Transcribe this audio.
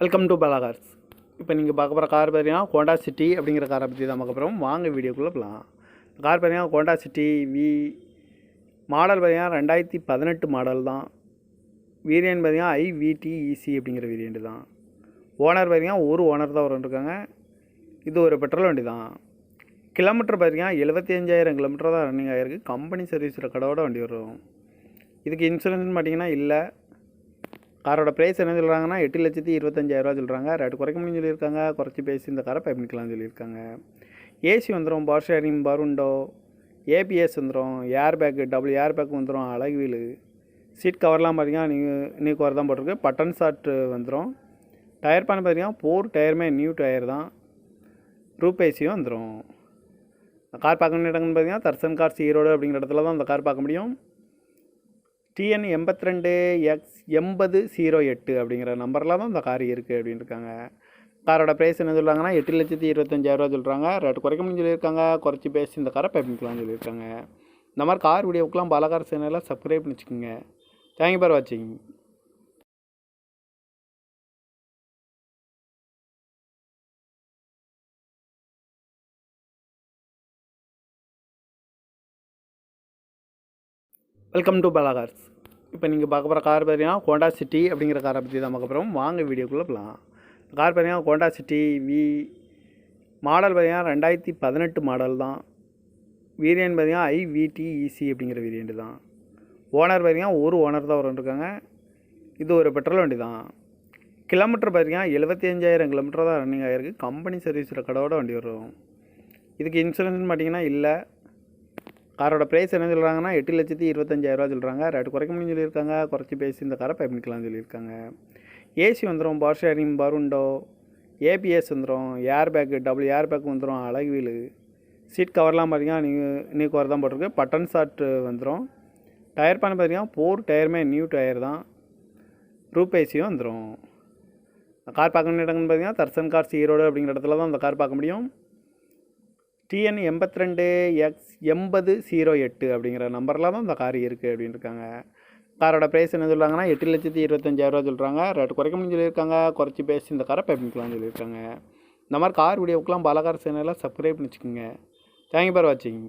Welcome to Bala cars இப்போ நீங்கள் பார்க்க போகிற கார் பார்த்தீங்கன்னா ஹோண்டா சிட்டி அப்படிங்கிற காரை பற்றி தான் பார்க்க போகிறோம். வாங்க வீடியோக்குள்ளே போகலாம். கார் பார்த்தீங்கன்னா ஹோண்டா சிட்டி வி மாடல் பார்த்தீங்கன்னா ரெண்டாயிரத்தி பதினெட்டு மாடல் தான். வேரியன்ட் பார்த்தீங்கன்னா ஐவிடிஇசி அப்படிங்கிற வேரியண்ட் தான். ஓனர் பார்த்தீங்கன்னா ஒரு ஓனர் தான் இருக்காங்க இது ஒரு பெட்ரோல் வண்டி தான். கிலோமீட்டர் பார்த்தீங்கன்னா எழுபத்தி அஞ்சாயிரம் கிலோமீட்டர் தான் ரன்னிங் ஆகிருக்கு கம்பெனி சர்வீஸ் ரெக்கார்டோட வண்டி வரும். இதுக்கு இன்சூரன்ஸ்னு பார்த்தீங்கன்னா இல்லை. காரோட ப்ரைஸ் என்ன சொல்கிறாங்கன்னா எட்டு லட்சத்தி இருபத்தஞ்சாயிரரூவா சொல்கிறாங்க ரேட்டு குறைக்க முடியும் சொல்லியிருக்காங்க. குறைச்சி பேசி இந்த காரை பயணிக்கலாம்னு சொல்லியிருக்காங்க. ஏசி வந்துடும் பவர் ஷேரிங் பருண்டோ ஏபிஎஸ் வந்துடும் air bag double air bag வந்துடும் அழகு வீலு. சீட் கவர்லாம் பார்த்தீங்கன்னா நியூ நியூ கவர் தான் போட்டிருக்கு. பட்டன் ஷார்ட்டு வந்துடும் டயர் பேன் பார்த்தீங்கன்னா ஃபோர் டயருமே நியூ டயர் தான். ரூப் ஏசியும் வந்துடும் கார் பார்க்கணுன்னு இடங்கள்னு பார்த்தீங்கன்னா தர்சன் கார்ஸ் ஈரோடு அப்படிங்கிற இடத்துல தான் அந்த கார் பார்க்க முடியும். டிஎன் எண்பத்தி ரெண்டு எக்ஸ் எண்பது ஜீரோ எட்டு அப்படிங்கிற நம்பரில் தான் இந்த கார் இருக்குது அப்படின்னு இருக்காங்க காரோட ப்ரைஸ் என்ன சொல்கிறாங்கன்னா எட்டு லட்சத்தி இருபத்தஞ்சாயிரரூவா சொல்கிறாங்க ரேட் குறைக்க முடியும் சொல்லியிருக்காங்க. குறைச்சி பேசி இந்த காரை பயணிக்கலாம்னு சொல்லியிருக்காங்க. இந்த மாதிரி கார் வீடியோக்கெலாம் பலகார சேனலில் சப்ஸ்கிரைப் பண்ணி வச்சுக்கோங்க தேங்க்யூ ஃபார் வாட்சிங் வெல்கம் டு பலாகார்ஸ் இப்போ நீங்கள் பார்க்க போகிற கார் பார்த்தீங்கன்னா ஹோண்டா சிட்டி அப்படிங்கிற காரை பற்றி தான் பார்க்க போகிறோம் வாங்க வீடியோக்குள்ளே போகலாம் கார் பார்த்தீங்கன்னா ஹோண்டா சிட்டி வி மாடல் பார்த்தீங்கன்னா ரெண்டாயிரத்தி பதினெட்டு மாடல் தான். வீரியன் பார்த்தீங்கன்னா ஐவிடிஇசி அப்படிங்கிற வேரியண்ட் தான். ஓனர் பார்த்தீங்கன்னா ஒரு ஓனர் தான் இருக்காங்க இது ஒரு பெட்ரோல் வண்டி தான். கிலோமீட்டர் பார்த்தீங்கன்னா எழுபத்தி அஞ்சாயிரம் கிலோமீட்டர் தான் ரன்னிங் ஆகிருக்கு கம்பெனி சர்வீஸ் ரெக்கார்டோட வண்டி வரும். இதுக்கு இன்சூரன்ஸ்னு பார்த்தீங்கன்னா இல்லை. காரோட ப்ரைஸ் என்ன சொல்கிறாங்கன்னா எட்டு லட்சத்தி இருபத்தஞ்சாயிரரூவா சொல்கிறாங்க ரேட்டு குறைக்க முடியும் சொல்லியிருக்காங்க. குறைச்சி பேசி இந்த காரை பயணிக்கலாம்னு சொல்லியிருக்காங்க. ஏசி வந்துடும் பவர் ஷேரிங் பருண்டோ ஏபிஎஸ் வந்துடும் air bag double air bag வந்துடும் அழகு வீலு. சீட் கவர்லாம் பார்த்தீங்கன்னா நியூ நியூ கவர் தான் போட்டிருக்கு. பட்டன் ஷாட் வந்துடும் டயர் பண்ண பார்த்தீங்கன்னா ஃபோர் டயருமே நியூ டயர் தான். ரூப் ஏசியும் வந்துடும் கார் பார்க்கணும் இடங்கள்னு பார்த்தீங்கன்னா தர்சன் கார்ஸ் ஈரோடு அப்படிங்கிற இடத்துல தான் அந்த கார் பார்க்க முடியும். டிஎன் எண்பத்தி ரெண்டு எக்ஸ் எண்பது ஜீரோ எட்டு அப்படிங்கிற நம்பரில் தான் இந்த கார் இருக்குது அப்படின்னு இருக்காங்க காரோட ப்ரைஸ் என்ன சொல்கிறாங்கன்னா எட்டு லட்சத்தி இருபத்தஞ்சாயிரரூவா சொல்கிறாங்க ரேட் குறைக்கணும்னு சொல்லியிருக்காங்க. குறைச்சி பேசி இந்த காரை பயணிக்கலாம்னு சொல்லியிருக்காங்க. இந்த மாதிரி கார் வீடியோக்கெலாம் பாலகார் சேனலில் சப்ஸ்கிரைப் பண்ணி வச்சுக்கோங்க தேங்க்யூ ஃபார் வாட்சிங்